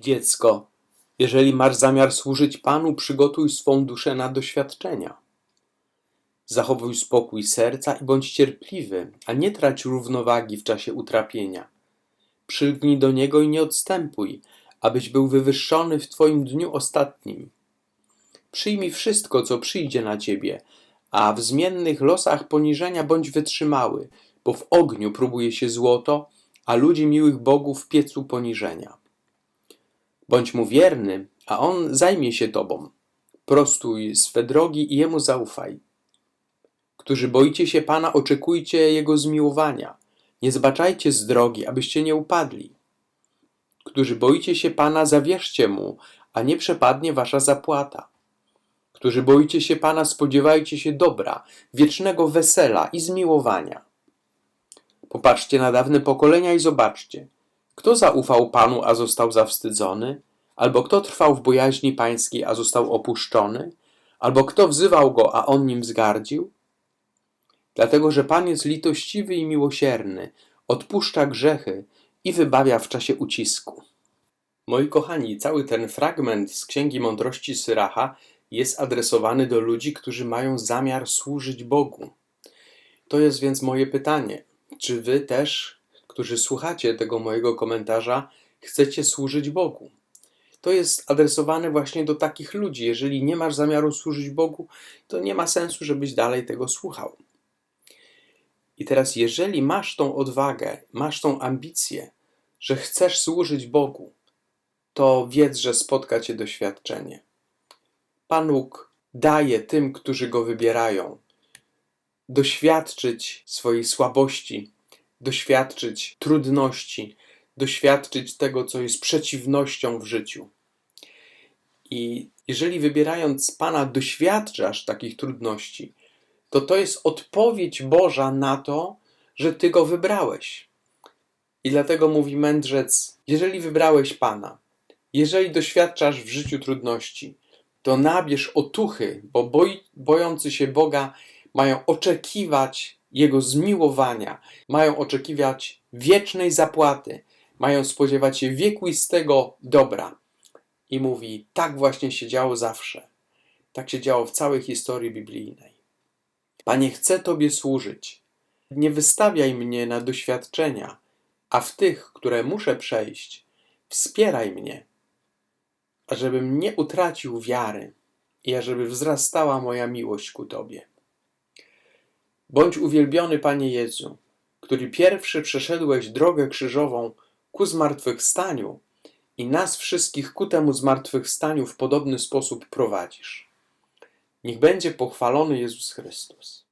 Dziecko, jeżeli masz zamiar służyć Panu, przygotuj swą duszę na doświadczenia. Zachowuj spokój serca i bądź cierpliwy, a nie trać równowagi w czasie utrapienia. Przylgnij do Niego i nie odstępuj, abyś był wywyższony w Twoim dniu ostatnim. Przyjmij wszystko, co przyjdzie na Ciebie, a w zmiennych losach poniżenia bądź wytrzymały, bo w ogniu próbuje się złoto, a ludzi miłych Bogu w piecu poniżenia. Bądź mu wierny, a on zajmie się tobą. Prostuj swe drogi i jemu zaufaj. Którzy boicie się Pana, oczekujcie Jego zmiłowania. Nie zbaczajcie z drogi, abyście nie upadli. Którzy boicie się Pana, zawierzcie Mu, a nie przepadnie wasza zapłata. Którzy boicie się Pana, spodziewajcie się dobra, wiecznego wesela i zmiłowania. Popatrzcie na dawne pokolenia i zobaczcie, kto zaufał Panu, a został zawstydzony? Albo kto trwał w bojaźni pańskiej, a został opuszczony? Albo kto wzywał go, a on nim wzgardził? Dlatego, że Pan jest litościwy i miłosierny, odpuszcza grzechy i wybawia w czasie ucisku. Moi kochani, cały ten fragment z Księgi Mądrości Syracha jest adresowany do ludzi, którzy mają zamiar służyć Bogu. To jest więc moje pytanie. Czy wy też, którzy słuchacie tego mojego komentarza, chcecie służyć Bogu? To jest adresowane właśnie do takich ludzi. Jeżeli nie masz zamiaru służyć Bogu, to nie ma sensu, żebyś dalej tego słuchał. I teraz, jeżeli masz tą odwagę, masz tą ambicję, że chcesz służyć Bogu, to wiedz, że spotka cię doświadczenie. Pan Bóg daje tym, którzy go wybierają, doświadczyć swojej słabości, doświadczyć trudności, doświadczyć tego, co jest przeciwnością w życiu. I jeżeli wybierając Pana doświadczasz takich trudności, to to jest odpowiedź Boża na to, że Ty go wybrałeś. I dlatego mówi mędrzec: Jeżeli wybrałeś Pana, jeżeli doświadczasz w życiu trudności, to nabierz otuchy, bo boi, bojący się Boga mają oczekiwać Jego zmiłowania, mają oczekiwać wiecznej zapłaty, mają spodziewać się wiekuistego dobra. I mówi: Tak właśnie się działo zawsze. Tak się działo w całej historii biblijnej. Panie, chcę Tobie służyć. Nie wystawiaj mnie na doświadczenia, a w tych, które muszę przejść, wspieraj mnie, ażebym nie utracił wiary i ażeby wzrastała moja miłość ku Tobie. Bądź uwielbiony, Panie Jezu, który pierwszy przeszedłeś drogę krzyżową ku zmartwychwstaniu i nas wszystkich ku temu zmartwychwstaniu w podobny sposób prowadzisz. Niech będzie pochwalony Jezus Chrystus.